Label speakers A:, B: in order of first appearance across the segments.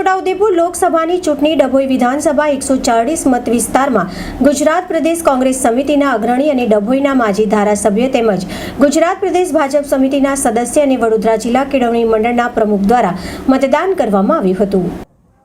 A: છોટાઉદેપુર લોકસભાની ચૂંટણી ડભોઈ વિધાનસભા એકસો ચાળીસ મત વિસ્તારમાં ગુજરાત પ્રદેશ કોંગ્રેસ સમિતિના અગ્રણી અને ડભોઈના માજી ધારાસભ્ય તેમજ ગુજરાત પ્રદેશ ભાજપ સમિતિના સદસ્ય અને વડોદરા જિલ્લા કેળવણી મંડળના પ્રમુખ દ્વારા મતદાન કરવામાં આવ્યું હતું.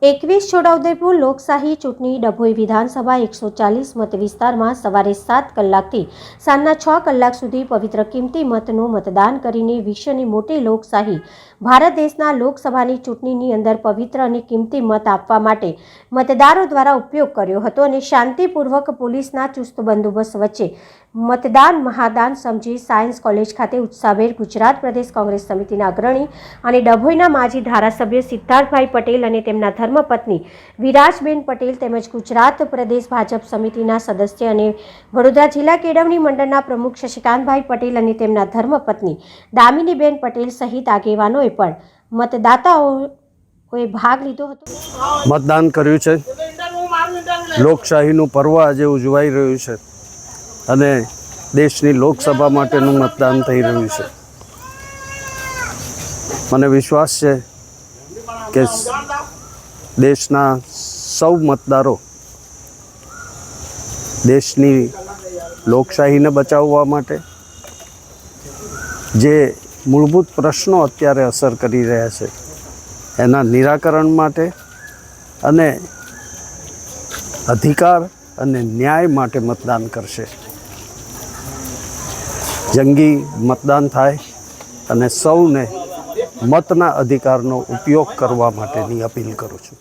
A: એકવીસ છોટાઉદેપુર લોકશાહી ચૂંટણી ડભોઈ વિધાનસભા એકસો ચાલીસ મત વિસ્તારમાં સવારે સાત કલાકથી સાંજના છ કલાક સુધી પવિત્ર કિંમતી મતનું મતદાન કરીને વિશ્વની મોટી લોકશાહી, ભારત દેશના લોકસભાની ચૂંટણીની અંદર પવિત્ર અને કિંમતી મત આપવા માટે મતદારો દ્વારા ઉપયોગ કર્યો હતો અને શાંતિપૂર્વક પોલીસના ચુસ્ત બંદોબસ્ત વચ્ચે મતદાન મહાદાન સમજી સાયન્સ કોલેજ ખાતે ઉત્સાહભેર ગુજરાત પ્રદેશ કોંગ્રેસ સમિતિના અગ્રણી અને ડભોઈના માજી ધારાસભ્ય સિદ્ધાર્થભાઈ પટેલ અને તેમના ધર્મપત્ની વિરાજબેન પટેલ તેમજ ગુજરાત પ્રદેશ ભાજપ સમિતિના સદસ્ય અને વડોદરા જિલ્લા કેળવણી મંડળના પ્રમુખ શશિકાંતભાઈ પટેલ અને તેમના ધર્મપત્ની દામિનીબેન પટેલ સહિત આગેવાનોએ પણ મતદાતાઓએ ભાગ લીધો હતો.
B: મતદાન કર્યું છે. લોકશાહીનું પર્વ આજે ઉજવાઈ રહ્યું છે અને દેશની લોકસભા માટેનું મતદાન થઈ રહ્યું છે. મને વિશ્વાસ છે કે દેશના સૌ મતદારો દેશની લોકશાહીને બચાવવા માટે જે મૂળભૂત પ્રશ્નો અત્યારે અસર કરી રહ્યા છે, એના નિરાકરણ માટે અને અધિકાર અને ન્યાય માટે મતદાન કરશે. જંગી મતદાન થાય અને સૌને મતના અધિકારનો ઉપયોગ કરવા માટેની અપીલ કરું છું.